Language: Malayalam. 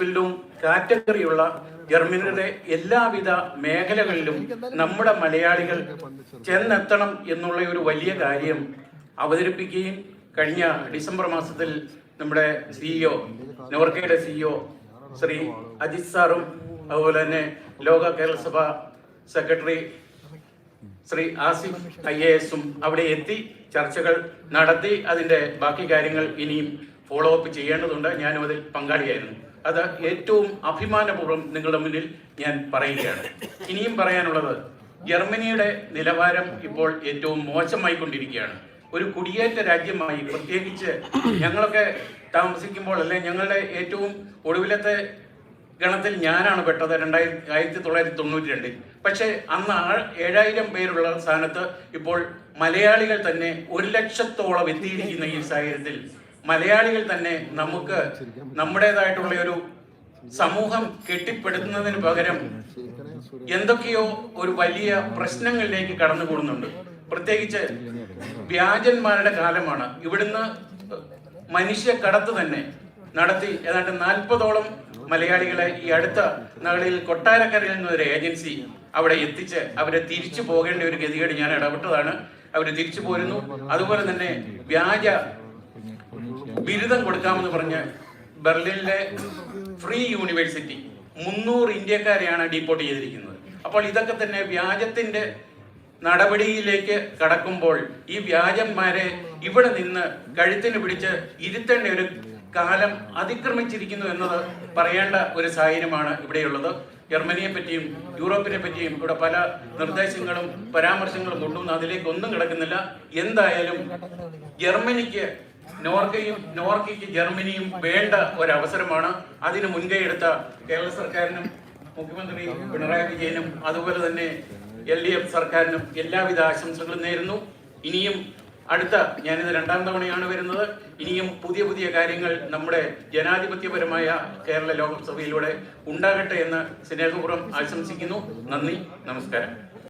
ഹൗസ് കാറ്റഗറിയുള്ള ജർമ്മനിയുടെ എല്ലാവിധ മേഖലകളിലും നമ്മുടെ മലയാളികൾ ചെന്നെത്തണം എന്നുള്ള ഒരു വലിയ കാര്യം അവതരിപ്പിക്കുകയും കഴിഞ്ഞ ഡിസംബർ മാസത്തിൽ നമ്മുടെ സിഇഒ നോർക്കയുടെ സിഇഒ ശ്രീ അജിത് സാറും അതുപോലെ തന്നെ Loka Kerala Sabha secretary Shri Asif I A എസും അവിടെ എത്തി ചർച്ചകൾ നടത്തി. അതിന്റെ ബാക്കി കാര്യങ്ങൾ ഇനിയും ഫോളോ അപ്പ് ചെയ്യേണ്ടതുണ്ട്. ഞാനും അതിൽ പങ്കാളിയായിരുന്നു. അത് ഏറ്റവും അഭിമാനപൂർവം നിങ്ങളുടെ മുന്നിൽ ഞാൻ പറയുകയാണ്. ഇനിയും പറയാനുള്ളത് ജർമ്മനിയുടെ നിലവാരം ഇപ്പോൾ ഏറ്റവും മോശമായി കൊണ്ടിരിക്കുകയാണ് ഒരു കുടിയേറ്റ രാജ്യമായി പ്രത്യേകിച്ച് ഞങ്ങളൊക്കെ താമസിക്കുമ്പോൾ അല്ലെ ഞങ്ങളുടെ ഏറ്റവും ഒടുവിലത്തെ ഗണത്തിൽ ഞാനാണ് പെട്ടത് രണ്ടായിരത്തി ആയിരത്തി തൊള്ളായിരത്തി തൊണ്ണൂറ്റി രണ്ടിൽ പക്ഷേ അന്ന് ആ ഏഴായിരം പേരുള്ള സ്ഥാനത്ത് ഇപ്പോൾ മലയാളികൾ തന്നെ ഒരു ലക്ഷത്തോളം എത്തിയിരിക്കുന്ന ഈ സാഹചര്യത്തിൽ മലയാളികൾ തന്നെ നമുക്ക് നമ്മുടേതായിട്ടുള്ള ഒരു സമൂഹം കെട്ടിപ്പടുക്കുന്നതിന് പകരം എന്തൊക്കെയോ ഒരു വലിയ പ്രശ്നങ്ങളിലേക്ക് കടന്നു കടന്നുകൂടുന്നുണ്ട് പ്രത്യേകിച്ച് വ്യാജന്മാരുടെ കാലമാണ്. ഇവിടുന്ന് മനുഷ്യ കടത്ത് തന്നെ നടത്തി ഏതാണ്ട് നാൽപ്പതോളം മലയാളികളെ ഈ അടുത്ത നാളിൽ കൊട്ടാരക്കരയിൽ നിന്ന് ഒരു ഏജൻസി അവിടെ എത്തിച്ച് അവരെ തിരിച്ചു പോകേണ്ട ഒരു ഗതികേട് ഞാൻ ഇടപെട്ടതാണ്. അവർ തിരിച്ചു പോരുന്നു. അതുപോലെ തന്നെ വ്യാജ ബിരുദം കൊടുക്കാമെന്ന് പറഞ്ഞ് ബെർലിനിലെ ഫ്രീ യൂണിവേഴ്സിറ്റി മുന്നൂറ് ഇന്ത്യക്കാരെയാണ് ഡീപ്പോർട്ട് ചെയ്തിരിക്കുന്നത്. അപ്പോൾ ഇതൊക്കെ തന്നെ വ്യാജത്തിന്റെ നടപടിയിലേക്ക് കടക്കുമ്പോൾ ഈ വ്യാജന്മാരെ ഇവിടെ നിന്ന് കഴുത്തിന് പിടിച്ച് ഇരുത്തേണ്ട ഒരു കാലം അതിക്രമിച്ചിരിക്കുന്നു എന്നത് പറയേണ്ട ഒരു സാഹചര്യമാണ് ഇവിടെയുള്ളത്. ജർമ്മനിയെ പറ്റിയും യൂറോപ്പിനെ പറ്റിയും ഇവിടെ പല നിർദ്ദേശങ്ങളും പരാമർശങ്ങളും കൊണ്ടുവന്ന് അതിലേക്ക് ഒന്നും കിടക്കുന്നില്ല. എന്തായാലും ജർമ്മനിക്ക് നോർക്കയും നോർക്കയ്ക്ക് ജർമ്മനിയും വേണ്ട ഒരവസരമാണ്. അതിന് മുൻകൈ എടുത്ത കേരള സർക്കാരിനും മുഖ്യമന്ത്രി പിണറായി വിജയനും അതുപോലെ തന്നെ എൽ ഡി എഫ് സർക്കാരിനും എല്ലാവിധ ആശംസകളും നേരുന്നു. ഇനിയും അടുത്ത ഞാനിത് രണ്ടാം തവണയാണ് വരുന്നത്. ഇനിയും പുതിയ പുതിയ കാര്യങ്ങൾ നമ്മുടെ ജനാധിപത്യപരമായ കേരള ലോകസഭയിലൂടെ ഉണ്ടാകട്ടെ എന്ന് സ്നേഹപൂർവം ആശംസിക്കുന്നു. നന്ദി നമസ്കാരം.